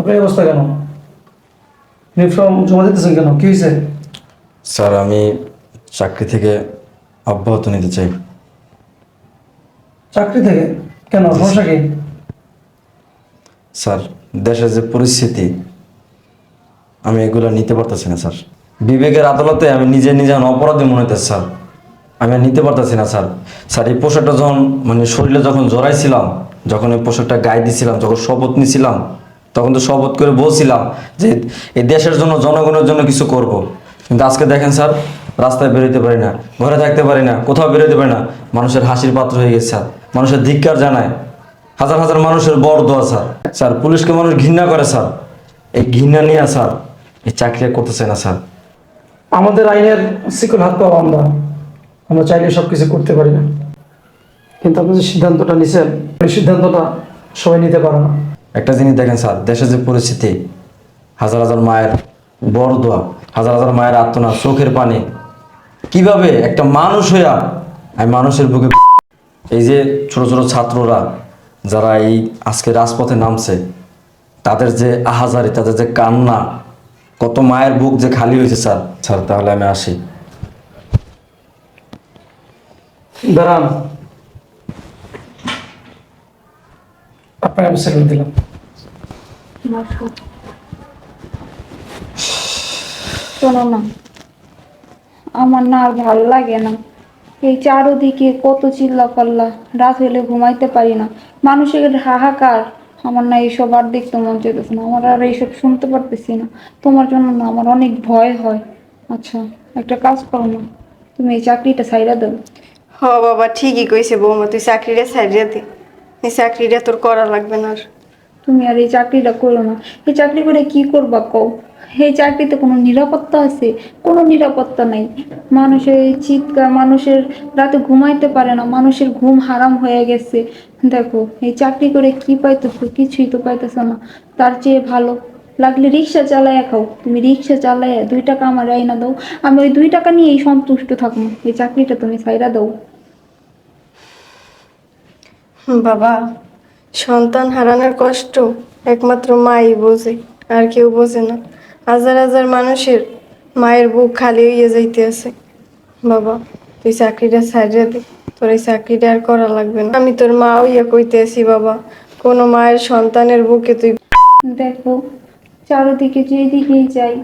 আপনার অবস্থা কেন? ইউনিফর্ম জমা দিতেছেন কেন? কি হয়েছে স্যার আমি চাকরি থেকে অব্যাহত নিতে চাই। চাকরি থেকে? কেন? সমস্যা কি? স্যার দেশের যে পরিস্থিতি আমি এগুলো নিতে পারতেছি না স্যার। বিবেকের আদালতে আমি নিজে নিজে অপরাধী মনে হইতেছে স্যার। আমি আর নিতে পারতেছি না স্যার। স্যার এই পোশাকটা যখন মানে শরীরে যখন জড়াইছিলাম যখন এই পোশাকটা গায়ে দিছিলাম যখন শপথ নিছিলাম তখন তো শপথ করে বলছিলাম যে এই দেশের জন্য, জনগণের জন্য কিছু করব। কিন্তু আজকে দেখেন স্যার, রাস্তায় বেরোতে পারি না, ঘরে থাকতে পারি না, কোথাও বেরোতে পারি না। মানুষের হাসির পাত্র হয়ে গেছে স্যার। মানুষের ধিক্কার জানায়। হাজার হাজার মানুষের বড় দোয়া স্যার। স্যার, পুলিশকে মানুষ ঘৃণা করে স্যার। এই ঘৃণা নিয়ে স্যার, এই চাকরি করতেছে না স্যার। আমাদের আইনের শিকল হাত পাওয়া আমরা। আমরা চাইলে সব কিছু করতে পারি না। কিন্তু আপনি যে সিদ্ধান্তটা নিছেন সিদ্ধান্তটা সবাই নিতে পারে না। একটা জিনিস দেখেন স্যার দেশের যে পরিস্থিতি, হাজার হাজার মায়ের বড় দোয়া, হাজার হাজার মায়ের আত্মনা চোখের পানি, কীভাবে একটা মানুষ হইয়া আমি মানুষের বুকে এই যে ছোট ছোট ছাত্ররা যারা এই আজকে রাজপথে নামছে, তাদের যে আহাজারি, তাদের যে কান্না, কত মায়ের বুক যে খালি হয়েছে স্যার। স্যার, তাহলে আমি আসি। দাঁড়ান। আপনাকে আমি দিলাম। শোনো না, আমার না আর ভালো লাগে না। এই চারোদিকে কত চিল্লা পাল্লা রাত হলে ঘুমাইতে পারি না। মানুষের হাহাকার, আমার না এইসব আর দেখতে মন চাইতেছে না। আমার আর এইসব শুনতে পারতেছি না। তোমার জন্য না আমার অনেক ভয় হয়। আচ্ছা একটা কাজ করো না। তুমি এই চাকরিটা সাইরা দাও। হ বাবা, ঠিকই কইছে বৌমা, তুই চাকরিটা ছাড়িয়ে দে। এই চাকরিটা তোর করা লাগবে না আর। তুমি আর এই চাকরিটা করো না। এই চাকরি করে কি করবা কও? এই চাকরিতে কোনো নিরাপত্তা আছে? কোনো নিরাপত্তা নাই। মানুষের চিৎকার, মানুষের রাতে ঘুমাইতে পারে না। মানুষের ঘুম হারাম হয়ে গেছে। দেখো, এই চাকরি করে কি পাইতেছো? কিছুই তো পাইতেছো না। তার চেয়ে ভালো। লাগলে রিক্সা চালাইয়া খাও। তুমি রিক্সা চালাইয়া দুই টাকা আমার আইনা দাও। আমি ওই দুই টাকা নিয়েই সন্তুষ্ট থাকব। এই চাকরিটা তুমি সাইরা দাও। বাবা সন্তান হারানোর কষ্ট একমাত্র মাই বোঝে, আর কেউ বোঝে না। হাজার হাজার মানুষের মায়ের বুক খালি হইয়া যাইতে আছে। বাবা, তুই চাকরিটা ছাড়িয়ে দে, তোর এই চাকরিটা আর করা লাগবে না। আমি তোর মা হইয়া কইতে আছি বাবা, কোনো মায়ের সন্তানের বুকে তুই দেখো চারিদিকে যেদিকেই যাই,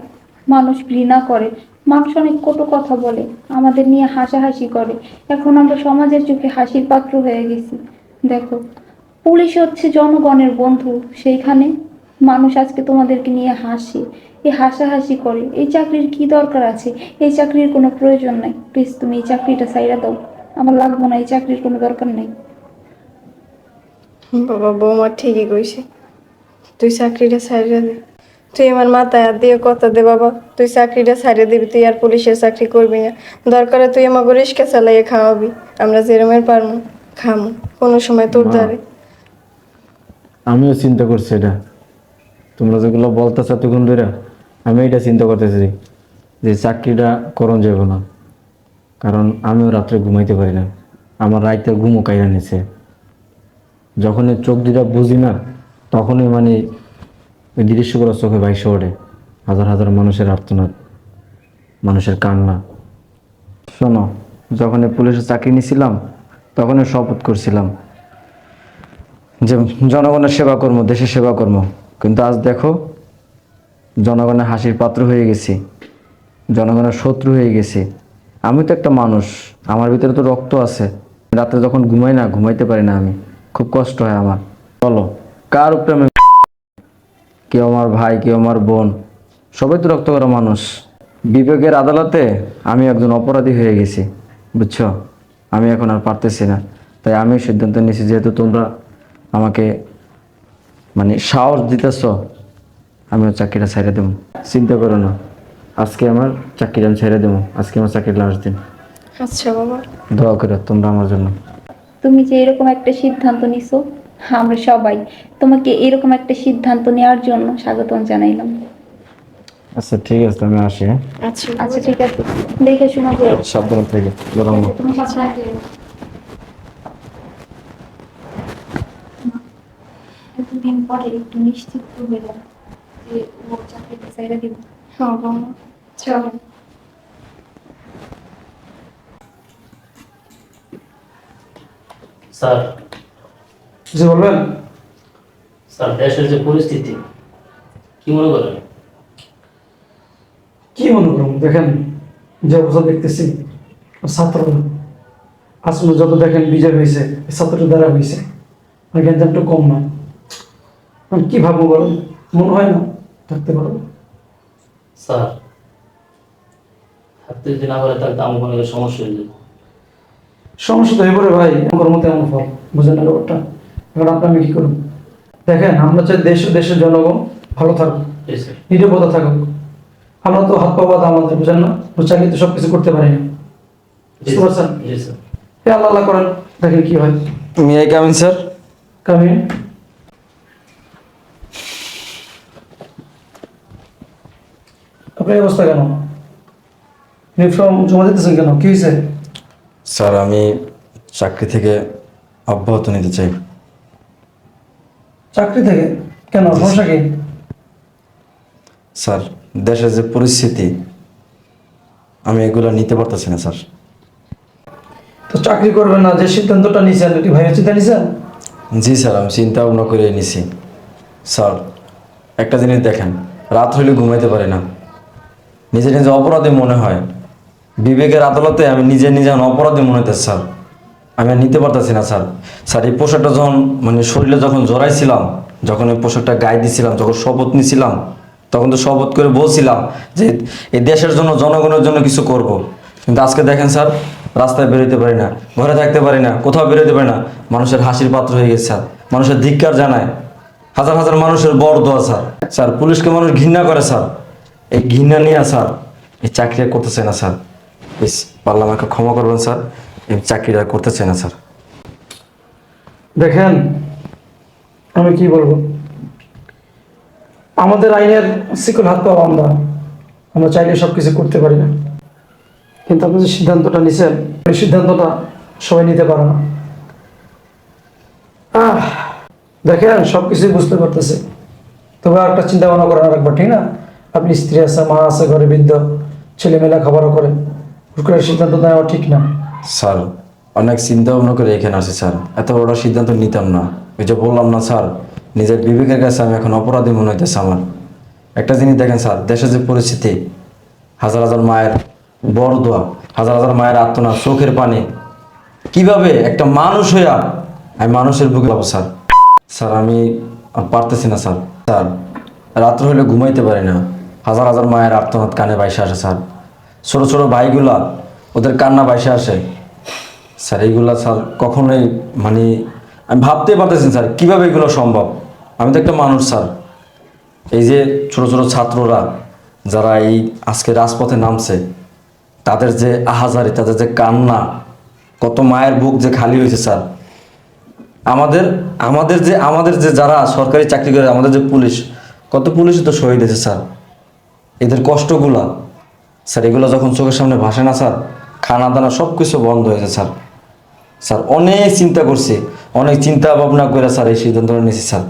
মানুষ ঘৃণা করে, মানুষ অনেক কটু কথা বলে, আমাদের নিয়ে হাসাহাসি করে। এখন আমরা সমাজের চোখে হাসির পাত্র হয়ে গেছি। দেখো পুলিশ হচ্ছে জনগণের বন্ধু সেইখানে মানুষ আজকে তোমাদেরকে নিয়ে হাসে এই হাসাহাসি করে। এই চাকরির কি দরকার আছে? এই চাকরির কোনো প্রয়োজন নাই। প্লিজ তুমি এই চাকরিটা সাইরা দাও। আমার লাগবো না এই চাকরির কোনো দরকার নেই। বাবা বৌমা ঠিকই কইছে। তুই চাকরিটা ছাড়িয়ে দে। তুই আমার মাথায় হাত দিয়ে কথা দে বাবা। তুই চাকরিটা ছাড়িয়ে দিবি তুই আর পুলিশের চাকরি করবি না। দরকারে তুই আমাকে রিস্কা চালাইয়ে খাওয়াবি। আমরা যেরমের পারব খামো। কোনো সময় তোর। দ্বারে। আমিও চিন্তা করছি এটা। তোমরা যেগুলো বলতেছ এতক্ষণ ধরে, আমি এটা চিন্তা করতেছি যে চাকরিটা করণ যাবে না। কারণ আমিও রাত্রে ঘুমাইতে পারি না। আমার রাইতে ঘুমও কাইরা নিছে। যখনই চোখ দুটা বুঝি না, তখনই মানে ওই দৃশ্যগুলো চোখে বাইশে ওঠে। হাজার হাজার মানুষের আর্তনাদ, মানুষের কান্না। শোনো যখন পুলিশের চাকরি নিছিলাম, তখনই শপথ করছিলাম যে জনগণের সেবা কর্ম, দেশের সেবা কর্ম। কিন্তু আজ দেখো, জনগণের হাসির পাত্র হয়ে গেছি, জনগণের শত্রু হয়ে গেছি। আমি তো একটা মানুষ, আমার ভিতরে তো রক্ত আছে। রাতে যখন ঘুমাই না, ঘুমাইতে পারি না আমি। খুব কষ্ট হয় আমার। বলো, কার উপরে আমি কেউ আমার ভাই, কেউ আমার বোন, সবাই তো রক্ত করা মানুষ। বিবেকের আদালতে আমি একজন অপরাধী হয়ে গেছি, বুঝছ? আমি এখন আর পারতেছি না। তাই আমি সিদ্ধান্ত নিয়েছি, যেহেতু তোমরা আমাকে মানে সাহস দিতেছ আমিও চাকরিটা ছেড়ে দেবো চিন্তা করো না আজকে আমার চাকরিটা আমি ছেড়ে দেবো আজকে আমার চাকরির লাস্ট দিন। আচ্ছা বাবা। দোয়া করো তোমরা আমার জন্য। তুমি যে এরকম একটা সিদ্ধান্ত নিছো আমরা সবাই তোমাকে এরকম একটা সিদ্ধান্ত নেওয়ার জন্য স্বাগতম জানাইলাম। আচ্ছা ঠিক আছে আমি আসি হ্যাঁ? আচ্ছা আচ্ছা ঠিক আছে। দেখে শোনা সাবধানে থেকে। তুমি সাবধানে পরে একটু নিশ্চিত হয়ে গেল যে ও চাকরিতে চাইরা দিব। হ্যাঁ চলো। স্যার। কিছু বলবেন? স্যার দেশের যে পরিস্থিতি কি মনে করেন? কি মনে করুন? দেখেন যে অবস্থা দেখতেছি ছাত্ররা আসলে যত দেখেন বিজয় হয়েছে ছাত্রের দ্বারা হয়েছে। আর জ্ঞানটা কম না। আমি কি ভাববো বলুন মনে হয় না থাকতে পারব স্যার থাকতে যদি না পারে তাহলে আমার সমস্যা হয়ে যাবে। সমস্যা তো পড়ে ভাই আমার মতো এমন ফল। বুঝেন না ব্যাপারটা? এখন আপনি আমি কি করুন দেখেন আমরা চাই দেশ ও দেশের জনগণ ভালো থাকুক। নিরাপদা থাকুক। আমরা তো হাত পাওয়া আমাদের বুঝেন না? চাইলে তো সব কিছু করতে পারি না। বুঝতে পারছেন? স্যার এ আল্লাহ আল্লাহ করেন দেখেন কি হয়। তুমি এই কামিন স্যার কামি আপনার অবস্থা কেন? ইউনিফর্ম জমা দিতেছেন কেন? কি হয়েছে স্যার আমি চাকরি থেকে অব্যাহত নিতে চাই। চাকরি থেকে? কেন? সমস্যা কি? স্যার দেশের যে পরিস্থিতি আমি এগুলো নিতে পারতেছি না স্যার। তো চাকরি করবেন না যে সিদ্ধান্তটা নিয়েছেন এটি ভাইয়ের চিন্তা নিয়েছেন জি স্যার আমি চিন্তা ভাবনা করে নিছি। স্যার একটা জিনিস দেখেন রাত হইলে ঘুমাইতে পারি না। নিজে নিজে অপরাধী মনে হয়। বিবেকের আদালতে আমি নিজে নিজে অপরাধী মনে হইতেছে, স্যার। আমি আর নিতে পারতেছি না, স্যার। স্যার, এই পোশাকটা যখন মানে শরীরে যখন জড়াইছিলাম, যখন এই পোশাকটা গায়ে দিছিলাম, যখন শপথ নিছিলাম, তখন তো শপথ করে বলছিলাম যে এই দেশের জন্য, জনগণের জন্য কিছু করব। কিন্তু আজকে দেখেন, স্যার, রাস্তায় বেরোতে পারি না, ঘরে থাকতে পারি না, কোথাও বেরোতে পারি না। মানুষের হাসির পাত্র হয়ে গেছে, স্যার। মানুষের ধিক্কার জানায়। হাজার হাজার মানুষের বড় দোয়া, স্যার। স্যার, পুলিশকে মানুষ ঘৃণা করে, স্যার। এই ঘৃণা নিয়ে, স্যার, এই চাকরি আর করতে চায় না, স্যার। প্লিজ পারলে আমাকে ক্ষমা করবেন, স্যার। এই চাকরিটা আর করতে চাই না, স্যার। দেখেন, আমি কি বলব? আমাদের আইনের শিকল হাত পাওয়া আমরা। আমরা চাইলে সব কিছু করতে পারি না। কিন্তু আপনি যে সিদ্ধান্তটা নিছেন ওই সিদ্ধান্তটা সবাই নিতে পারে না। দেখেন সব কিছুই বুঝতে পারতেছে। তবে একটা চিন্তা ভাবনা করেন আরেকবার, ঠিক না? আপনি স্ত্রী আছে, মা আছে, ঘরে বৃদ্ধ, ছেলেমেয়েরা খাবারও করে। হুট করে সিদ্ধান্ত নেওয়া ঠিক না। স্যার, অনেক চিন্তা ভাবনা করে এখানে আসি, স্যার। এত বড় সিদ্ধান্ত নিতাম না। ওই যে বললাম না, স্যার, নিজের বিবেকের কাছে আমি এখন অপরাধী মনে হইতেছে আমার। একটা জিনিস দেখেন, স্যার, দেশের যে পরিস্থিতি, হাজার হাজার মায়ের বড় দোয়া, হাজার হাজার মায়ের আত্মনা চোখের পানি। কীভাবে একটা মানুষ হইয়া আমি মানুষের বুকে পাবো স্যার? স্যার, আমি পারতেছি না, স্যার। স্যার, রাত্র হলে ঘুমাইতে পারি না। হাজার হাজার মায়ের আর্তনাদ কানে বাইসে আসে, স্যার। ছোট ছোট ভাইগুলা, ওদের কান্না বাইসে আসে। স্যার, এইগুলা, স্যার, কখনোই মানে আমি ভাবতে পারতেছি স্যার, কীভাবে এগুলো সম্ভব? আমি তো একটা মানুষ, স্যার। এই যে ছোট ছোট ছাত্ররা, যারা এই আজকে রাজপথে নামছে, তাদের যে আহাজারি, তাদের যে কান্না, কত মায়ের বুক যে খালি হয়েছে, স্যার। আমাদের আমাদের যে আমাদের যে যারা সরকারি চাকরি করে, আমাদের যে পুলিশ, কত পুলিশই তো শহীদ হয়েছে, স্যার। এদের কষ্টগুলা, স্যার, এগুলো যখন চোখের সামনে ভাসে না, স্যার খানা দানা সব কিছু বন্ধ হয়েছে স্যার। স্যার, অনেক চিন্তা করছি, অনেক চিন্তা ভাবনা করে, স্যার, এই সিদ্ধান্তটা নিয়েছি, স্যার।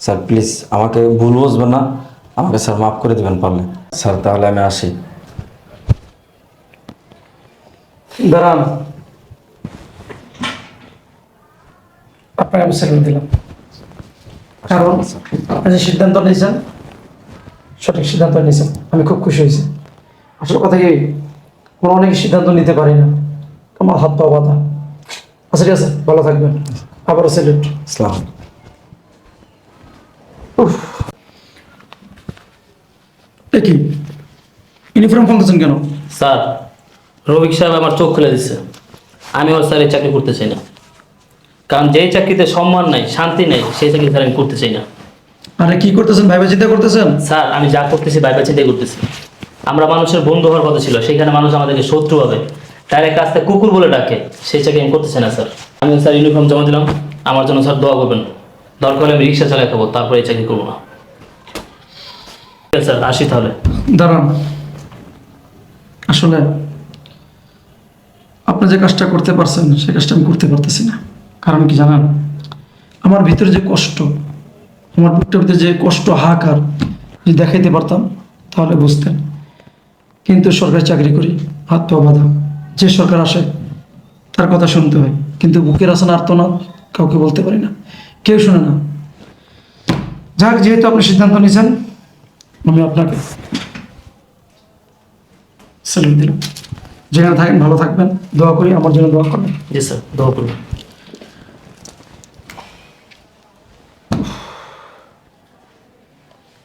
স্যার, প্লিজ, আমাকে ভুল বুঝবেন না, আমাকে, স্যার, মাফ করে দেবেন পারলে। স্যার, তাহলে আমি আসি। দাঁড়ান। আপনাকে আমি স্যালুট দিলাম। কারণ, আপনি যে সিদ্ধান্ত নিয়েছেন সঠিক সিদ্ধান্ত নিয়েছেন। আমি খুব খুশি হয়েছি। আসল কথা কি আমরা অনেক সিদ্ধান্ত নিতে পারি না। আমার হাত পা বাধা আচ্ছা ঠিক আছে ভালো থাকবেন। আবারও স্যালুট ইসলাম কি? ইউনিফর্ম খুলতেছেন কেন? স্যার রবিক সাহেব আমার চোখ খুলে দিচ্ছে আমি ওর স্যার এই চাকরি করতে চাই না। কারণ যেই চাকরিতে সম্মান নাই শান্তি নেই সেই চাকরি স্যার আমি করতে চাই না। আরে কি করতেছেন? ভাইবা চিন্তা করতেছেন? স্যার আমি যা করতেছি বাইবা চিন্তাই করতেছি। আমরা মানুষের বন্ধু হওয়ার কথা ছিল সেখানে মানুষ আমাদেরকে শত্রু হবে। ডাইরেক্ট কাজটা কুকুর বলে ডাকে সেই চাকরি আমি করতে চাই না স্যার। আমি স্যার ইউনিফর্ম জমা দিলাম আমার জন্য স্যার দোয়া করবেন। দরকার হলে আমি রিক্সা চালাই খাব তারপরে এই চাকরি করব না। স্যার আসি তাহলে। দাঁড়ান। আসলে আপনি যে কাজটা করতে পারছেন সে কাজটা আমি করতে পারতেছি না। কারণ কি জানেন? আমার ভিতরে যে কষ্ট আমার বুকটার ভিতরে যে কষ্ট, হাহাকার যদি দেখাইতে পারতাম, তাহলে বুঝতেন। কিন্তু সরকারি চাকরি করি হাত পা বাঁধা। যে সরকার আসে, তার কথা শুনতে হয়। কিন্তু বুকের আসন না, কাউকে বলতে পারি না। কেউ শুনে না। যাক, যেহেতু আপনি সিদ্ধান্ত নিয়েছেন, আমি আপনাকে স্যালুট দিলাম। যেখানে থাকেন, ভালো থাকবেন। দোয়া করি, আমার জন্য দোয়া করবেন। জি স্যার, দোয়া করুন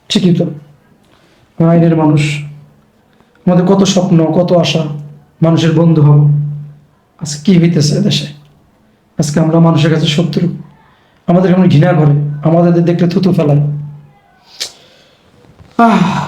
ঠিকই তো আইনের মানুষ। আমাদের কত স্বপ্ন, কত আশা, মানুষের বন্ধু হব। আজকে কি হইতেছে দেশে? আজকে আমরা মানুষের কাছে শত্রু। আমাদের এমন ঘৃণা করে, আমাদের দেখলে থুতু ফেলায়। আহ!